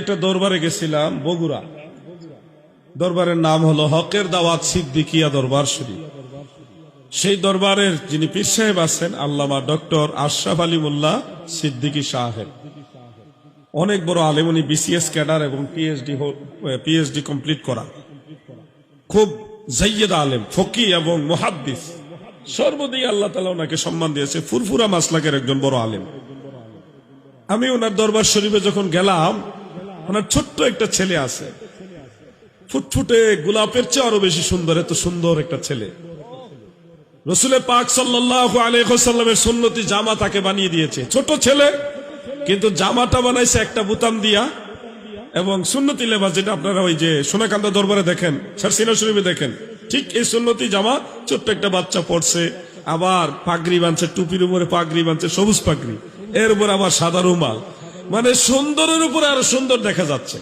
একটা দরবারে গেছিলাম, বগুড়া। দরবারের নাম হলো হকের দাওয়াত সিদ্দিকিয়া দরবার শরীফ। সেই দরবারের যিনি পীর সাহেব আছেন, আল্লামা ডক্টর আশরাফ আলী মোল্লা সিদ্দিকী সাহেব। অনেক বড় আলেম, উনি বিসিএস ক্যাডার এবং পিএইচডি পিএইচডি কমপ্লিট করা। খুব জাইয়েদ আলেম, ফকি এবং মুহাদ্দিস। সর্বদিকে আল্লাহ তালা ওনাকে সম্মান দিয়েছে, ফুরফুরা মাসলাকের একজন বড় আলেম। আমি ওনার দরবার শরীফে যখন গেলাম ওনার ছোট্ট একটা ছেলে আছে। ফুটফুটে গোলাপের চেয়ে আরও বেশি সুন্দর, এত সুন্দর একটা ছেলে। রসুলের পাক সাল্লাহ আলহামের সুন্নতি জামা তাকে বানিয়ে দিয়েছে। ছোট ছেলে, কিন্তু জামাটা বানাইছে একটা বুতাম দিয়া এবং সুন্নতি লেবাস যেটা আপনারা ওই যে সোনাকান্দা দরবারে দেখেন সারসিনা শরীফে দেখেন, ঠিক এই সুন্নতি জামা ছোট্ট একটা বাচ্চা পড়ছে, আবার পাগড়ি বানছে, টুপির উপরে পাগড়ি বানছে, সবুজ পাগড়ি, এর উপর আবার সাদা রুমাল। মানে সুন্দরের উপরে আরও সুন্দর দেখা যাচ্ছে।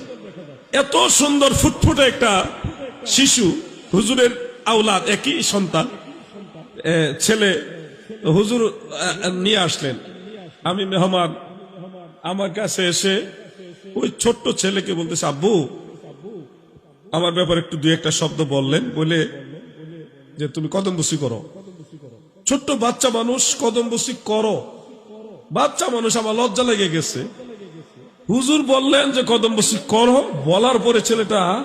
এত সুন্দর ফুটফুটে একটা শিশু, হুজুরের আওলাদ, একই সন্তান ছেলে, হুজুর নিয়ে আসলেন। আমি মেহমান, আমার কাছে এসে ওই ছোট্ট ছেলেকে বলতেছে, আব্বু, আমার ব্যাপারে একটু দুই একটা শব্দ বললেন। বলে যে, তুমি কদম বসি করো। ছোট্ট বাচ্চা মানুষ কদম বসি করো। বাচ্চা মানুষ আমার লজ্জা লেগে গেছে। হুজুর বললেন যে কদম বসি করো। বলার পরে ছেলেটা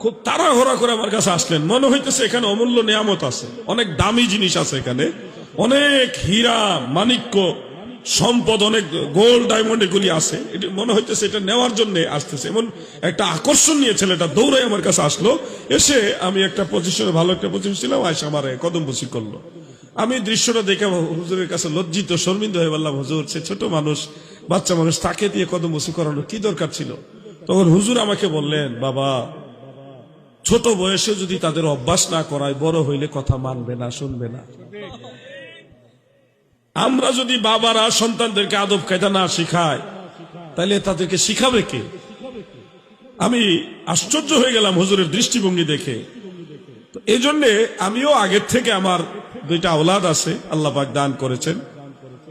খুব তাড়াহড়া করে আমার কাছে আসলেন। মনে হইতেছে এখানে অমূল্য নিয়ামত আছে। অনেক দামি জিনিস আছে এখানে। অনেক হীরা মানিক্য সম্পদ, অনেক গোল্ড, ডায়মন্ড এগুলি আছে। এটা মনে হইতেছে এটা নেওয়ার জন্য আসতেছে। এমন একটা আকর্ষণ নিয়ে ছেলেটা দৌড়ে আমার কাছে আসলো। এসে আমি একটা পজিশনে ভালো একটা পজিশন ছিলাম আয়সা আমার কদম বসি করল। আমি দৃশ্যটা দেখে হুজুরের কাছে লজ্জিত, শর্মিন্দ হয়ে বললাম, হুজুর, সে ছোট মানুষ বাচ্চা মানুষ তাকে দিয়ে কদম বসি করানোর কি দরকার ছিল? তখন হুজুর আমাকে বললেন, বাবা, ছোট বয়সে যদি তাদের অভ্যাস না করায়, বড় হইলে কথা মানবে না, শুনবে না। আমরা যদি বাবারা সন্তানদেরকে আদব কায়দা না শিখায়, তাহলে তাদেরকে শিখাবে কে? আমি আশ্চর্য হয়ে গেলাম হুজুরের দৃষ্টিভঙ্গি দেখে। তো এই জন্যে আমিও আগের থেকে আমার দুইটা আওলাদ আছে, আল্লাহ পাক দান করেছেন।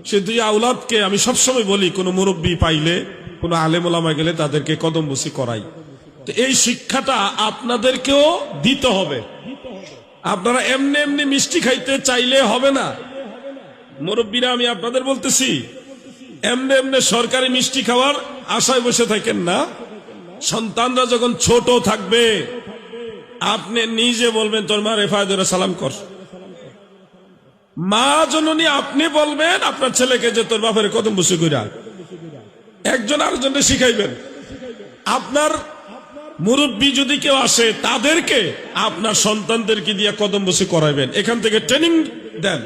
সে দুই আওলাদকে আমি সবসময় বলি, কোনো মুরব্বী পাইলে, কোনো আলেম ওলামা গেলে তাদেরকে কদম বসি করাই। তো এই শিক্ষাটা আপনাদেরকেও দিতে হবে। আপনারা এমনি এমনি মিষ্টি খাইতে চাইলে হবে না। মুরব্বীরা, আমি আপনাদের বলতেছি, এমনি এমনি সরকারি মিষ্টি খাওয়ার আশায় বসে থাকেন না। সন্তানরা যখন ছোট থাকবে, আপনি নিজে বলবেন, তোর মা রেফায়দুরে সালাম কর। মা জননী, আপনি বলবেন, আপনার ছেলেকে যে তোর বাপের কদম বসে কইরা একজন আরেকজনকে শিখাইবেন। আপনার মুরব্বী যদি কেউ আসে, তাদেরকে আপনার সন্তানদেরকে দিয়ে কদম বসে করাইবেন। এখান থেকে ট্রেনিং দেন।